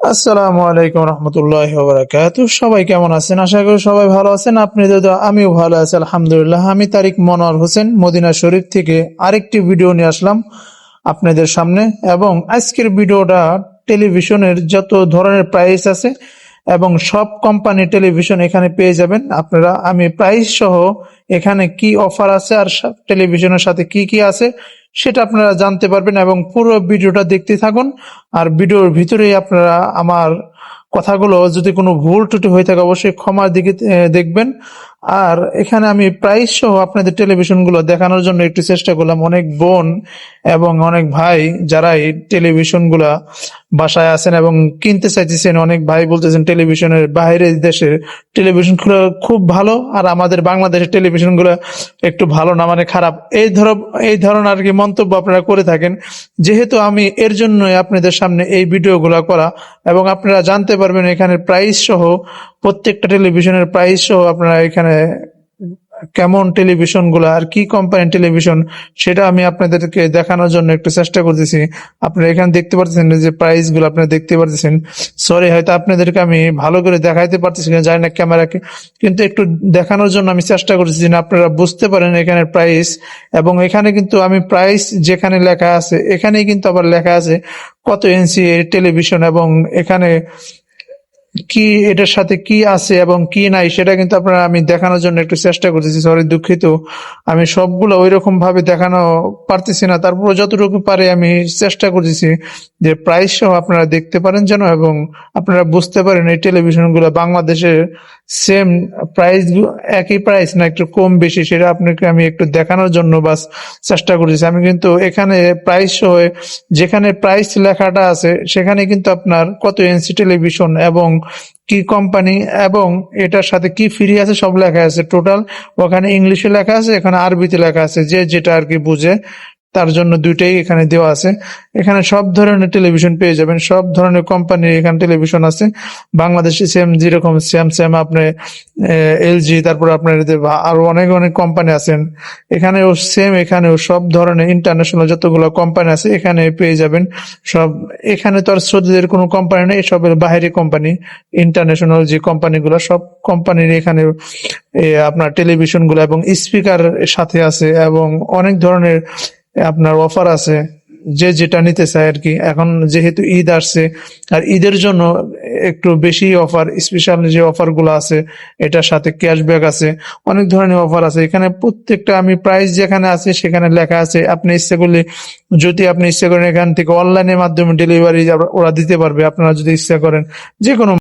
আসসালামু আলাইকুম রহমতুল্লাহ বারাকাত। সবাই কেমন আছেন? আশা করি সবাই ভালো আছেন। আপনি তো আমিও ভালো আছি, আলহামদুলিল্লাহ। আমি তারিক মনোয়ার হোসেন, মদিনা শরীফ থেকে আরেকটি ভিডিও নিয়ে আসলাম আপনাদের সামনে। এবং আজকের ভিডিওটা টেলিভিশনের যত ধরনের প্রাইস আছে এবং সব কোম্পানি টেলিভিশন এখানে পেয়ে যাবেন। আপনারা, আমি প্রাইস সহ এখানে কি অফার আছে আর টেলিভিশনের সাথে কি কি আছে সেটা আপনারা জানতে পারবেন এবং পুরো ভিডিওটা দেখতে থাকুন। আর ভিডিওর ভিতরেই আপনারা আমার কথাগুলো যদি কোনো ভুল ত্রুটি হয়ে থাকে, অবশ্যই ক্ষমার দিকে দেখবেন। আর এখানে আমি প্রাইস সহ আপনাদের টেলিভিশনগুলো দেখানোর জন্য একটু চেষ্টা করলাম। অনেক বোন এবং অনেক ভাই যারা এই টেলিভিশনগুলা বাসায় আছেন এবং কিনতে চাইতেছেন, অনেক ভাই বলতেছেন টেলিভিশনের বাইরের দেশের টেলিভিশনগুলো খুব ভালো আর আমাদের বাংলাদেশের টেলিভিশনগুলো একটু ভালো না মানে খারাপ। এই ধর, এই ধরনের আর কি মন্তব্য আপনারা করে থাকেন। যেহেতু আমি এর জন্যই আপনাদের সামনে এই ভিডিওগুলো করা এবং আপনারা জানতে পারবেন এখানে প্রাইস সহ প্রত্যেকটা টেলিভিশনের প্রাইস সহ আপনারা এখানে কেমন টেলিভিশনগুলা আর কি কোম্পানির টেলিভিশন সেটা আমি আপনাদেরকে দেখানোর জন্য একটু চেষ্টা করতেছি। আপনারা এখানে দেখতে পাচ্ছেন যে প্রাইসগুলো আপনারা দেখতে পাচ্ছেন সরি হয়তো আপনাদেরকে আমি ভালো করে দেখাইতে পারতেছি না, জানি না ক্যামেরাকে কিন্তু একটু দেখানোর জন্য আমি চেষ্টা করতেছি না আপনারা বুঝতে পারেন এখানে প্রাইস এবং এখানে কিন্তু আমি প্রাইস যেখানে লেখা আছে, এখানেই কিন্তু আবার লেখা আছে কত ইঞ্চি টেলিভিশন এবং এখানে কি এটার সাথে কি আছে এবং কি নাই, সেটা কিন্তু আপনারা আমি দেখানোর জন্য একটু চেষ্টা করতেছি। সরি দুঃখিত। আমি সবগুলো ওই রকম ভাবে দেখানো পারতেছি না। তারপর যতটুকু পারে আমি চেষ্টা করতেছি যে প্রাইস সহ আপনারা দেখতে পারেন যেন এবং আপনারা বুঝতে পারেন এই টেলিভিশনগুলো বাংলাদেশের সেম প্রাইস একই প্রাইস না একটু কম বেশি, সেটা আপনাকে আমি একটু দেখানোর জন্য বাস চেষ্টা করতেছি। আমি কিন্তু এখানে প্রাইস সহ যেখানে প্রাইস লেখাটা আছে, সেখানে কিন্তু আপনার কত ইঞ্চি টেলিভিশন এবং কি কোম্পানি এবং এটার সাথে কি ফ্রি আছে সব লেখা আছে টোটাল ওখানে ইংলিশে লেখা আছে, এখানে আরবিতে লেখা আছে, যে যেটা আর কি বুঝে। তার জন্য দুইটাই এখানে দেওয়া আছে। এখানে সব ধরনের টেলিভিশন পেয়ে যাবেন, সব ধরনের কোম্পানির এখানে টেলিভিশন আছে। বাংলাদেশে সেম যেরকম স্যামসাং আপনি এলজি তারপর আপনার আরও অনেক অনেক কোম্পানি আছেন। এখানেও সেম এখানেও সব ধরনের ইন্টারন্যাশনাল যতগুলো কোম্পানি আছে, এখানে পেয়ে যাবেন। সব, এখানে তো আর সৌদিদের কোনো কোম্পানি নেই, সবের বাইরে কোম্পানি ইন্টারন্যাশনাল যে কোম্পানিগুলো সব কোম্পানির এখানে আপনার টেলিভিশনগুলো এবং স্পিকার সাথে আছে এবং অনেক ধরনের আপনার অফার আছে, যে যেটা নিতে চায় আর কি। এখন যেহেতু ঈদ আসছে, আর ঈদের জন্য একটু বেশি অফার স্পেশাল যে অফারগুলো আছে, এটার সাথে ক্যাশব্যাক আছে, অনেক ধরনের অফার আছে। এখানে প্রত্যেকটা আমি প্রাইস যেখানে আছে, সেখানে লেখা আছে, আপনি ইচ্ছে করলে, যদি আপনি ইচ্ছে করেন এখান থেকে অনলাইনের মাধ্যমে ডেলিভারি ওরা দিতে পারবে, আপনারা যদি ইচ্ছা করেন যে কোনো